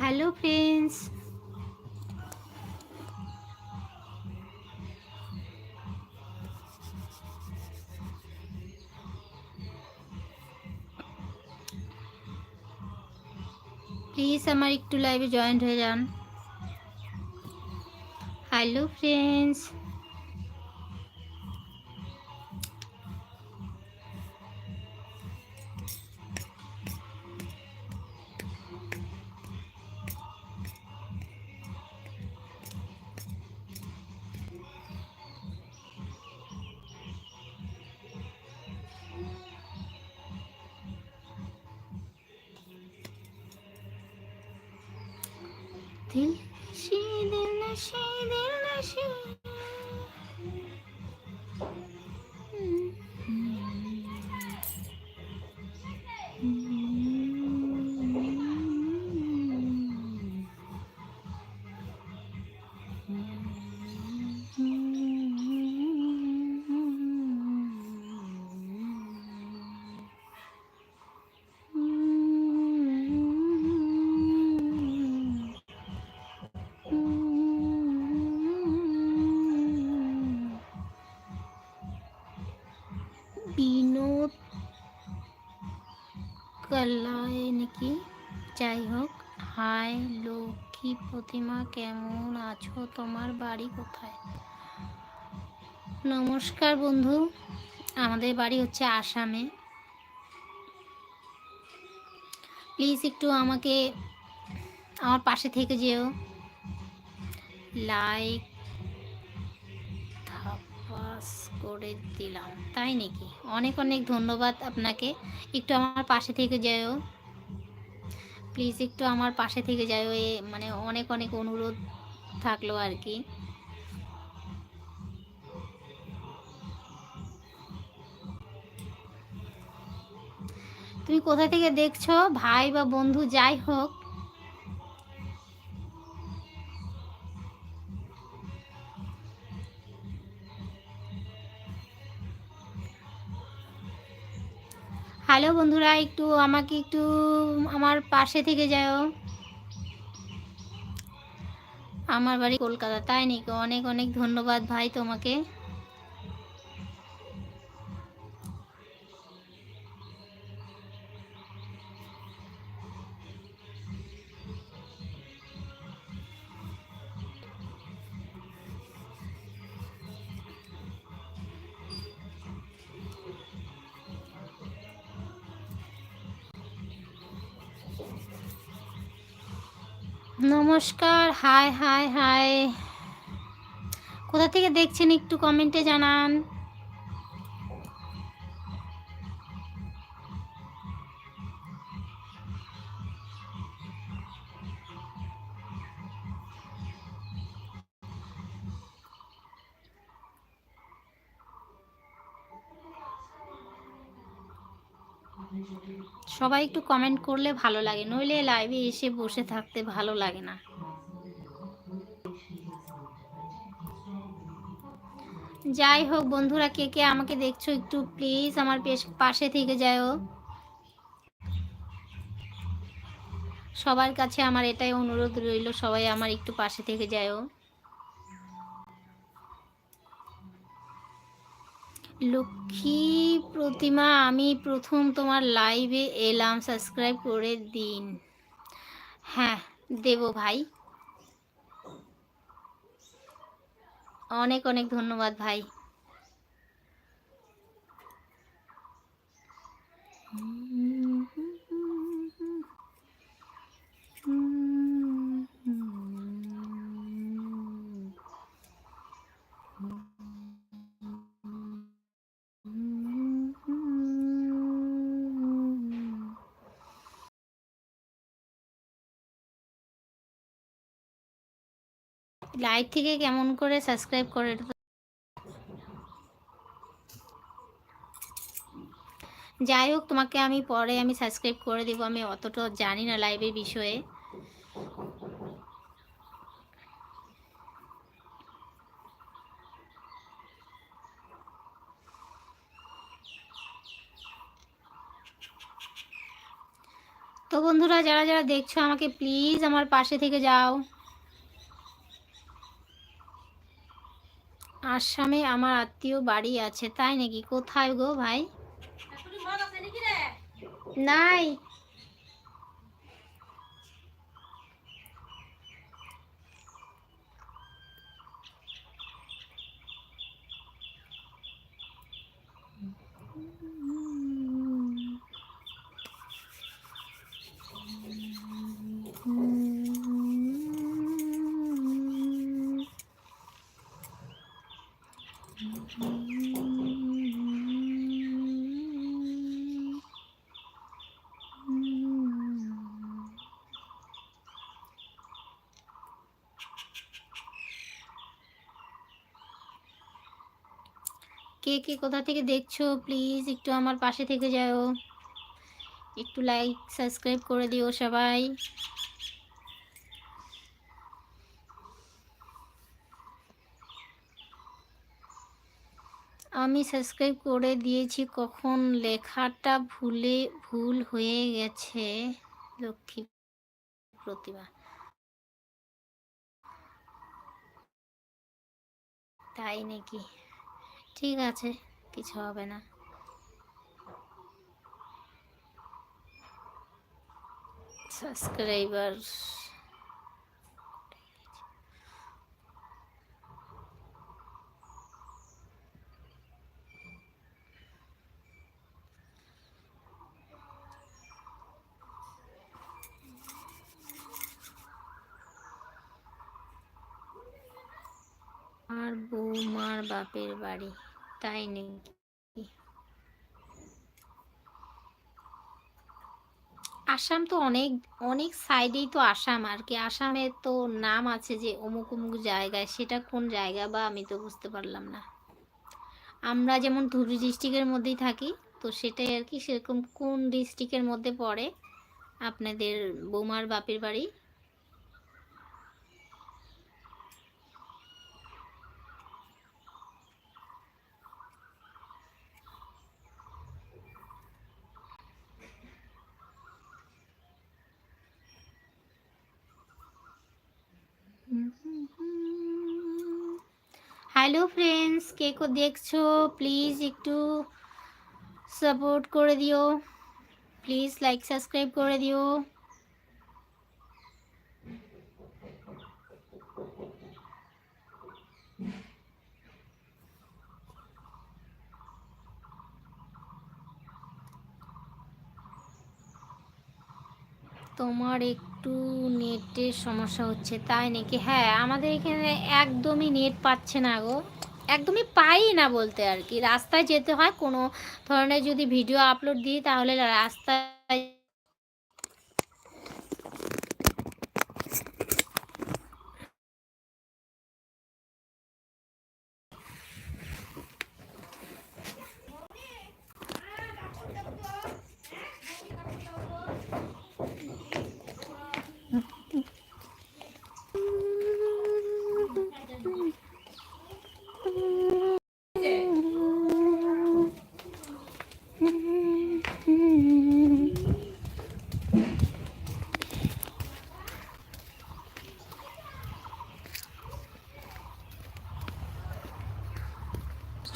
Hello friends. Please আমার একটু লাইভে জয়েন্ট হয়ে যান। Hello friends. Dil neşe, dil neşe, dil neşe. কালায় নাকি? যাই হোক হাই লক্ষ্মী প্রতিমা, কেমন আছো? তোমার বাড়ি কোথায়? নমস্কার বন্ধু, আমাদের বাড়ি হচ্ছে আসামে। প্লিজ একটু আমাকে আমার পাশে থেকে যেও। লাইক করে দিলাম। তাই নাকি? অনেক অনেক ধন্যবাদ আপনাকে। একটু আমার পাশে থেকে যাও প্লিজ একটু আমার পাশে থেকে যাও এ মানে অনেক অনেক অনুরোধ থাকল আর কি। তুমি কোথা থেকে দেখছ? ভাই বা বন্ধু, যাই হোক। হ্যালো বন্ধুরা, একটু আমাকে একটু আমার পাশে থেকে যাও। আমার বাড়ি কলকাতা, তাই নাকি? অনেক অনেক ধন্যবাদ ভাই তোমাকে। নমস্কার হাই হাই হাই। কোথা থেকে দেখছেন একটু কমেন্টে জানান। সবাই একটু কমেন্ট করলে ভালো লাগে, নইলে লাইভে এসে বসে থাকতে ভালো লাগে না। যাই হোক বন্ধুরা, কে কে আমাকে দেখছ একটু প্লিজ আমার পেশ- থেকে যাও সবার কাছে আমার এটাই অনুরোধ রইল, সবাই আমার একটু পাশে থেকে যাও লক্ষ্মী প্রতিমা, আমি প্রথম তোমার লাইভে এলাম। সাবস্ক্রাইব করে দিন। হ্যাঁ দেব ভাই। অনেক অনেক ধন্যবাদ ভাই। লাইভ থেকে কেমন করে সাবস্ক্রাইব করে যাই হোক, তোমাকে আমি পরে আমি সাবস্ক্রাইব করে দেবো। আমি অতটা জানি না লাইভের বিষয়ে। তো বন্ধুরা, যারা যারা দেখছ আমাকে প্লিজ আমার পাশে থেকে যাও। আসামে আমার আত্মীয় বাড়ি আছে তাই নাকি? কোথায় গো ভাই? নাই কে কে কোথা থেকে দেখছ প্লিজ একটু আমার পাশে থেকে যাও। একটু লাইক সাবস্ক্রাইব করে দিও সবাই। আমি সাবস্ক্রাইব করে দিয়েছি, কখন লেখাটা ভুলে, ভুল হয়ে গেছে? লক্ষ্মী প্রতিভা তাই নাকি? ঠিক আছে কিছু হবে না। সাবস্ক্রাইবার। আর বৌমার বাপের বাড়ি। তাই নাকি? আসাম তো অনেক অনেক সাইডেই তো আসাম আর কি। আসামে তো নাম আছে যে অমুক অমুক জায়গায়, সেটা কোন জায়গা বা আমি তো বুঝতে পারলাম না। আমরা যেমন ধুবড়ি ডিস্ট্রিক্টের মধ্যেই থাকি, তো সেটাই আর কি সেরকম কোন ডিস্ট্রিক্টের মধ্যে পড়ে আপনাদের বৌমার বাপের বাড়ি। হ্যালো ফ্রেন্ডস, কে কো দেখছ? প্লিজ একটু সাপোর্ট করে দিও। প্লিজ লাইক, সাবস্ক্রাইব করে দিও। তোমার একটু নেটের সমস্যা হচ্ছে, তাই নাকি? হ্যাঁ আমাদের এখানে একদমই নেট পাচ্ছে না গো। একদমই পাই না বলতে আর কি। রাস্তায় যেতে হয়, কোনো ধরনের যদি ভিডিও আপলোড দিই, তাহলে রাস্তায়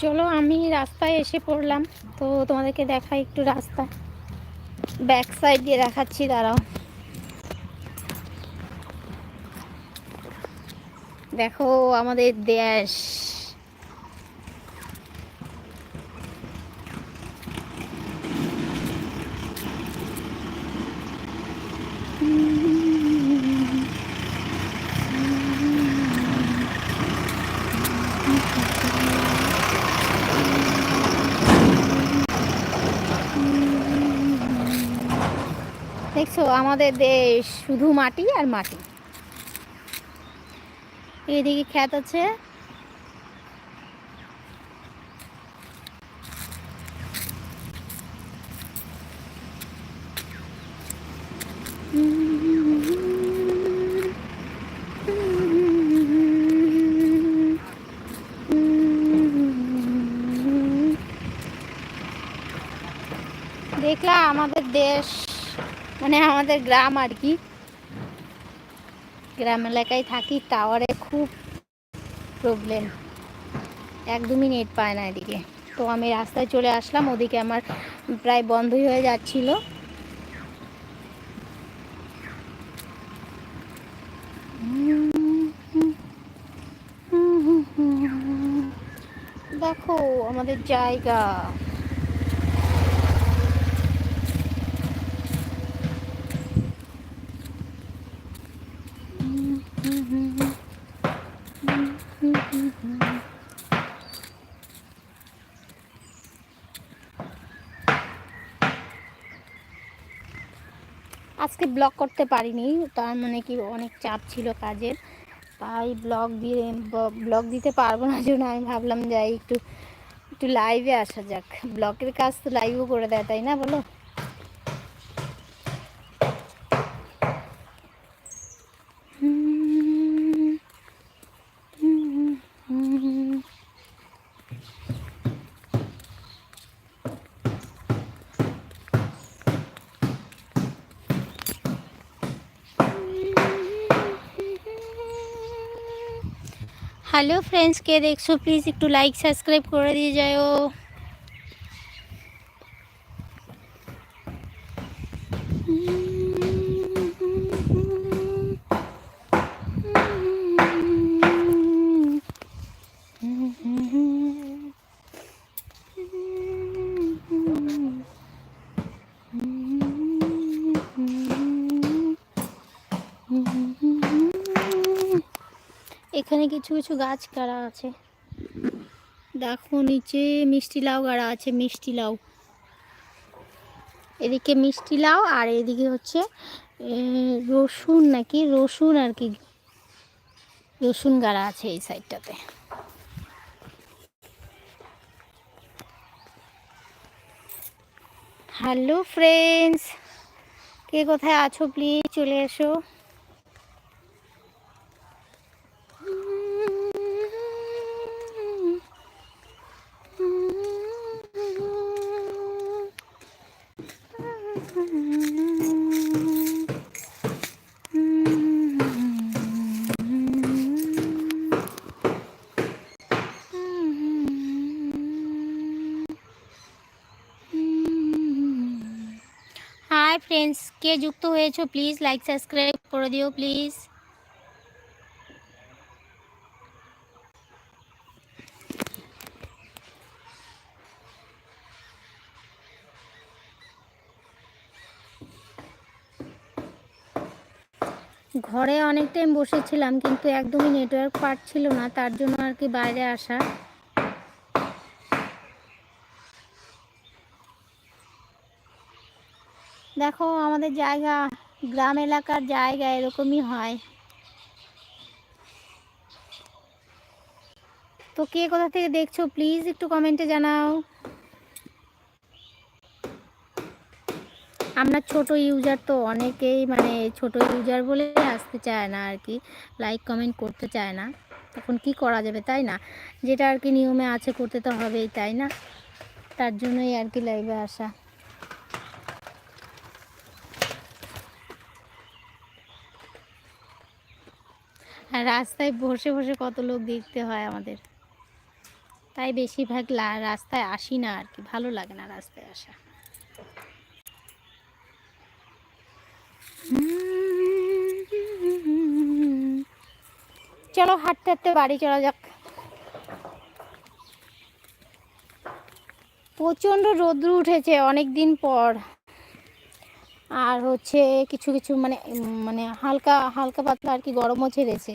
চলো, আমি রাস্তায় এসে পড়লাম। তো তোমাদেরকে দেখাই একটু রাস্তা। ব্যাক সাইড দিয়ে দেখাচ্ছি, দাঁড়াও। দেখো, আমাদের দেশ দেখছ আমাদের দেশ শুধু মাটি আর মাটি। এদিকে খ্যাত আছে। দেখলা আমাদের দেশ মানে আমাদের গ্রাম আর কি। গ্রাম এলাকায় থাকি, টাওয়ারে খুব প্রবলেম এক দু মিনিট পায় না এদিকে। তো আমি রাস্তায় চলে আসলাম, ওদিকে আমার প্রায় বন্ধই হয়ে যাচ্ছিল। দেখো, আমাদের জায়গা। আজকে ব্লগ করতে পারিনি, তার মানে কি অনেক চাপ ছিল কাজের। তাই ব্লগ দিয়ে ব্লগ দিতে পারব না জন্য আমি ভাবলাম যাই একটু একটু লাইভে আসা যাক। ব্লগের কাজ তো লাইভও করে দেয়, তাই না বলো? হ্যালো ফ্রেন্ডস কে দেখছ প্লিজ একটু লাইক সাবস্ক্রাইব করে দিয়ে যাও এখানে কিছু কিছু গাছ গাড়া আছে। দেখো নিচে মিষ্টি লাউ গাড়া আছে, মিষ্টি লাউ। এদিকে মিষ্টি লাউ আর এদিকে হচ্ছে রসুন নাকি, রসুন আর কি। রসুন গাড়া আছে এই সাইডটাতে। হ্যালো ফ্রেন্ডস, কে কোথায় আছো প্লিজ চলে এসো হাই ফ্রেন্ডস কে যুক্ত হয়েছো প্লিজ লাইক সাবস্ক্রাইব করে দিও প্লিজ ঘরে অনেক টাইম বসেছিলাম, কিন্তু একদমই নেটওয়ার্ক পাচ্ছিল না, তার জন্য আর কি বাইরে আসা। দেখো আমাদের জায়গা, গ্রাম এলাকার জায়গা এরকমই হয়। তো কে কোথা থেকে দেখছ প্লিজ একটু কমেন্টে জানাও। আমরা ছোট ইউজার তো অনেকেই মানে ছোট ইউজার বলে আসতে চায় না আর কি লাইক কমেন্ট করতে চায় না। তখন কি করা যাবে, তাই না? যেটা আর কি নিয়মে আছে, করতে তো হবেই, তাই না? তার জন্যই আর কি লাইভে আসা। আর রাস্তায় বসে বসে কত লোক দেখতে হয় আমাদের। তাই বেশিরভাগ রাস্তায় আসি না আর কি, ভালো লাগে না রাস্তায় আসা। চলো হাঁটতে হাঁটতে বাড়ি চলা যাক। প্রচণ্ড রোদ্র উঠেছে অনেক দিন পর। আর হচ্ছে কিছু কিছু মানে মানে হালকা হালকা পাতলা আর কি গরমও ছেড়েছে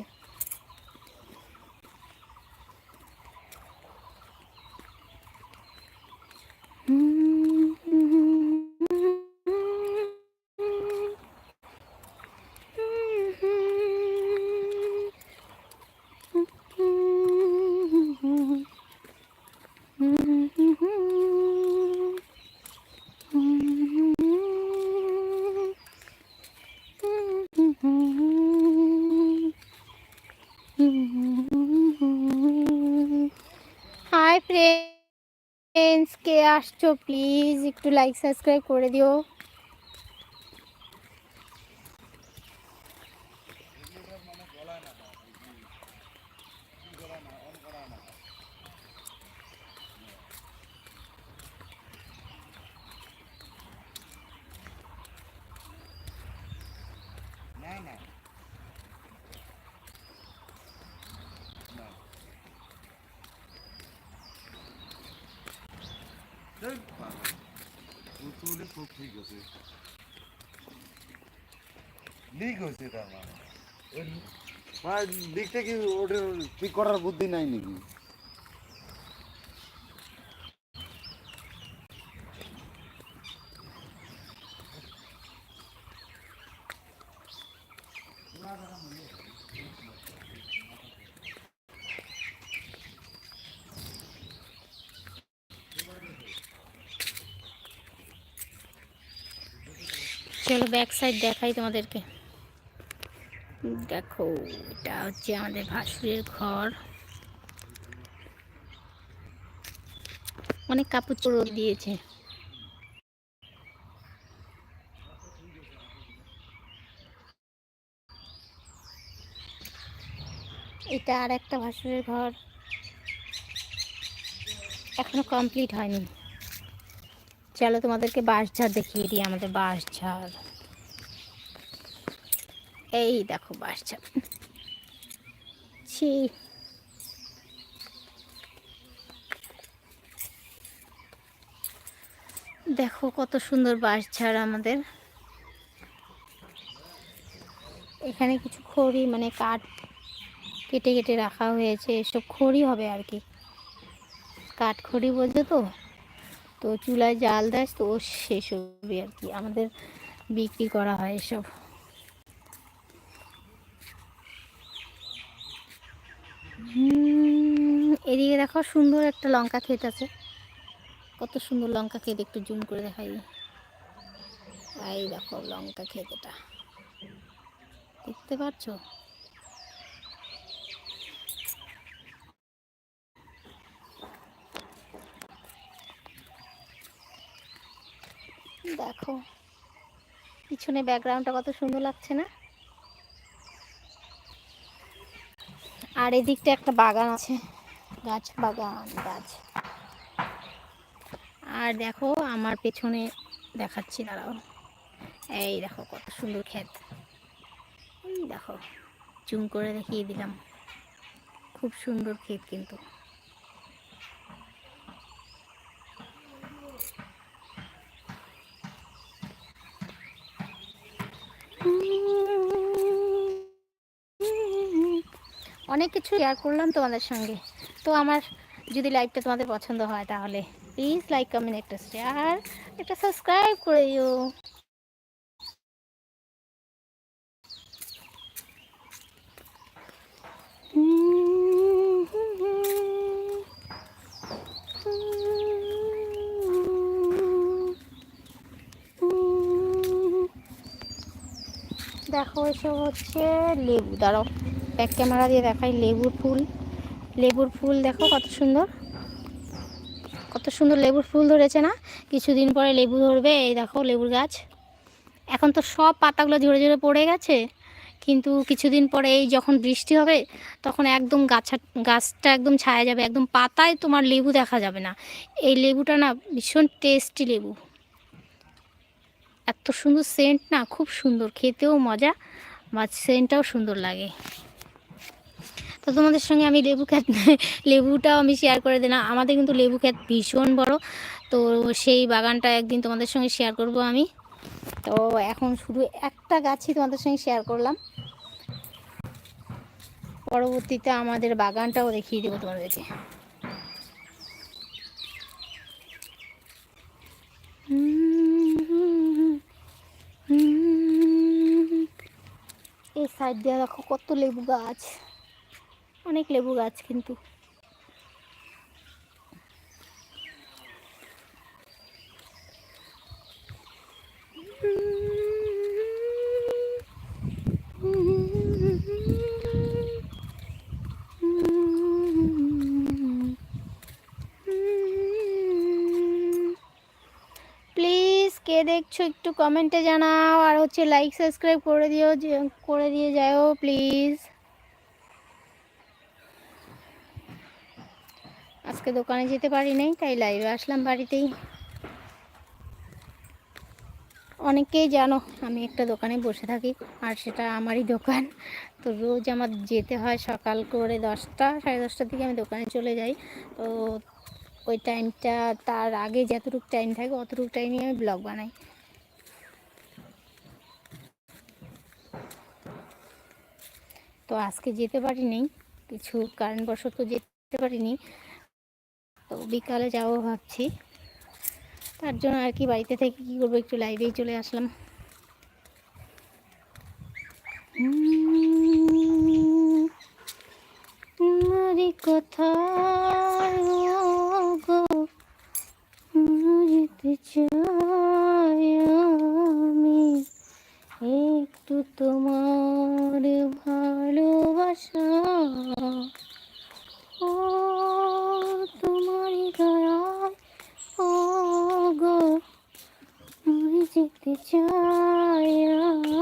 হাই ফ্রেন্ডস কে আসছো প্লিজ একটু লাইক সাবস্ক্রাইব করে দিও। ওটা সব ঠিক আছে। লিক হয়েছে তার মানে। লিকটা কি ওটা ঠিক করার বুদ্ধি নাই নাকি? চলো ব্যাক সাইড দেখাই তোমাদেরকে। দেখো, এটা হচ্ছে আমাদের ভাসুরের ঘর। অনেক কাপড় চোপড় দিয়েছে। এটা আর একটা ভাসুরের ঘর। এখনও কমপ্লিট হয়নি। চলো তোমাদেরকে বাঁশঝাড় দেখিয়ে দিই, আমাদের বাঁশঝাড়। এই দেখো বাঁশঝাড় ছি। দেখো কত সুন্দর বাঁশঝাড় আমাদের। এখানে কিছু খড়ি মানে কাঠ কেটে কেটে রাখা হয়েছে। এসব খড়ি হবে আর কি। কাঠ খড়ি বলছে তো তো চুলায় জাল দেয়, তো সেসবই আর কি। আমাদের বিক্রি করা হয় এসব। এদিকে দেখো সুন্দর একটা লঙ্কা ক্ষেত আছে। কত সুন্দর লঙ্কা ক্ষেত, একটু জুম করে দেখাই। এই দেখো লঙ্কা ক্ষেত এটা। দেখতে পাচ্ছ? দেখো, পিছনে ব্যাকগ্রাউন্ডটা কত সুন্দর লাগছে না? আর এদিকটা একটা বাগান আছে। গাছ বাগান, গাছ। আর দেখো, আমার পেছনে দেখাচ্ছি, দাঁড়াও। এই দেখো, কত সুন্দর ক্ষেত। এই দেখো, জুম করে দেখিয়ে দিলাম। খুব সুন্দর ক্ষেত কিন্তু। অনেক কিছু শেয়ার করলাম তোমাদের সঙ্গে। তো আমার যদি লাইভটা তোমাদের পছন্দ হয় তাহলে প্লিজ লাইক কমেন্ট একটা শেয়ার একটা সাবস্ক্রাইব করে দিও। দেখো, এসব হচ্ছে লেবু, দাঁড়াও। ব্যাক ক্যামেরা দিয়ে দেখাই লেবুর ফুল। লেবুর ফুল দেখো কত সুন্দর। কত সুন্দর লেবুর ফুল ধরেছে না? কিছুদিন পরে লেবু ধরবে, এই দেখো লেবুর গাছ। এখন তো সব পাতাগুলো ঝরে ঝরে পড়ে গেছে, কিন্তু কিছুদিন পরে এই যখন বৃষ্টি হবে, তখন একদম গাছা, গাছটা একদম ছায়া যাবে, একদম পাতায় তোমার লেবু দেখা যাবে না। এই লেবুটা না ভীষণ টেস্টি লেবু। এত সুন্দর সেন্ট না, খুব সুন্দর, খেতেও মজা বা সেন্টটাও সুন্দর লাগে। তো তোমাদের সঙ্গে আমি লেবু খেত লেবুটাও আমি শেয়ার করে দিলাম। আমাদের কিন্তু লেবু ক্ষেত ভীষণ বড়। তো সেই বাগানটা একদিন তোমাদের সঙ্গে শেয়ার করব আমি। তো এখন শুধু একটা গাছই তোমাদের সঙ্গে শেয়ার করলাম। পরবর্তীতে আমাদের বাগানটাও দেখিয়ে দেবো তোমাদেরকে। এই সাইড দিয়ে দেখো কত লেবু গাছ। অনেক লেবু গাছ কিন্তু। কে দেখছ একটু কমেন্টে জানাও, আর হচ্ছে লাইক সাবস্ক্রাইব করে দিও করে দিয়ে যাও প্লিজ আজকে দোকানে যেতে পারি নাই, তাই লাইভে আসলাম বাড়িতেই। অনেকেই জানো, আমি একটা দোকানে বসে থাকি, আর সেটা আমারই দোকান। তো রোজ আমার যেতে হয় সকাল করে দশটা, সাড়ে দশটার দিকে আমি দোকানে চলে যাই। তো ওই টাইমটা তার আগে যতটুকু টাইম থাকে, অতটুকু টাইমে আমি ব্লগ বানাই। তো আজকে যেতে পারিনি, কিছু কারণবশত যেতে পারিনি। বিকালে যাব ভাবছি। তার জন্য আর কি বাড়িতে থেকে কী করব, একটু লাইভেই চলে আসলাম উম, তোমারই কোথায় গো যেতে চাই আমি একটু তোমার ভালোবাসা ও তোমারই দয়ায় ও গো আমি যেতে চাই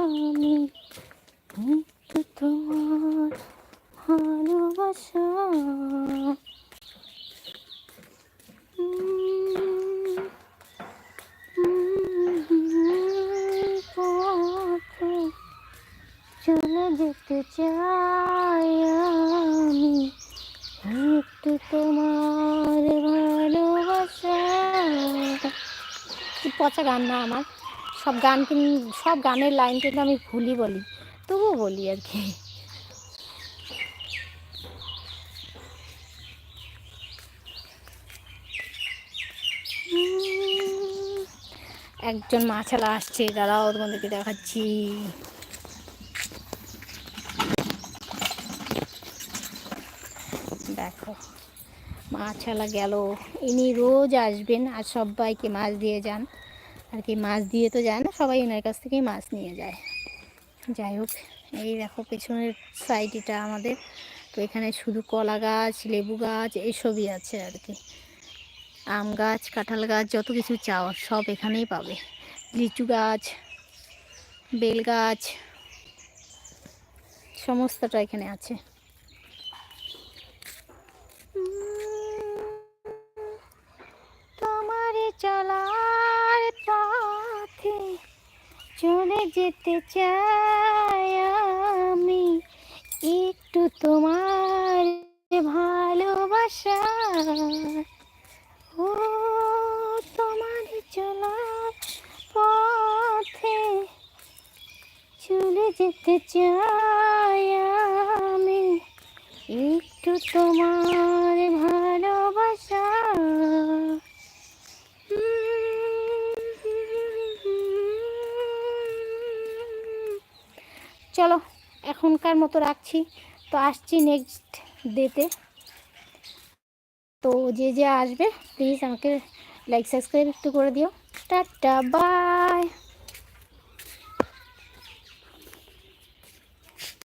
আমি একটু তোমার ভালোবাসা উম, উম, পথে চলে যেতে চাই আমি একটু তোমার ভালোবাসা কি পচা গান না আমার। সব গান কিন্তু সব গানের লাইন কিন্তু আমি ভুলই বলি। তবুও বলি আর কি। একজন মাছালা আসছে, দাঁড়াও তোমাদেরকে দেখাচ্ছি। দেখো মাছালা গেল। ইনি রোজ আসবেন আর সবাইকে মাছ দিয়ে যান। আর কি মাছ দিয়ে তো যায় না, সবাই এনার কাছ থেকেই মাছ নিয়ে যায়। যাই হোক, এই দেখো পেছনের সাইডটা আমাদের। তো এখানে শুধু কলা গাছ, লেবু গাছ এইসবই আছে আর কি। আম গাছ, কাঁঠাল গাছ, যত কিছু চাও, সব এখানেই পাবে। লিচু গাছ, বেল গাছ, সমস্তটা এখানে আছে। তোমারে পথে চলে যেতে চাই আমি। একটু তোমার ভালোবাসা। ও, তোমার চলার পথে চলে যেতে চাই আমি। একটু তোমার এখনকার মতো রাখছি। তো আসছি নেক্সট ডেতে তো। যে যে আসবে প্লিজ আমাকে লাইক সাবস্ক্রাইব একটু করে দিও। Tata bye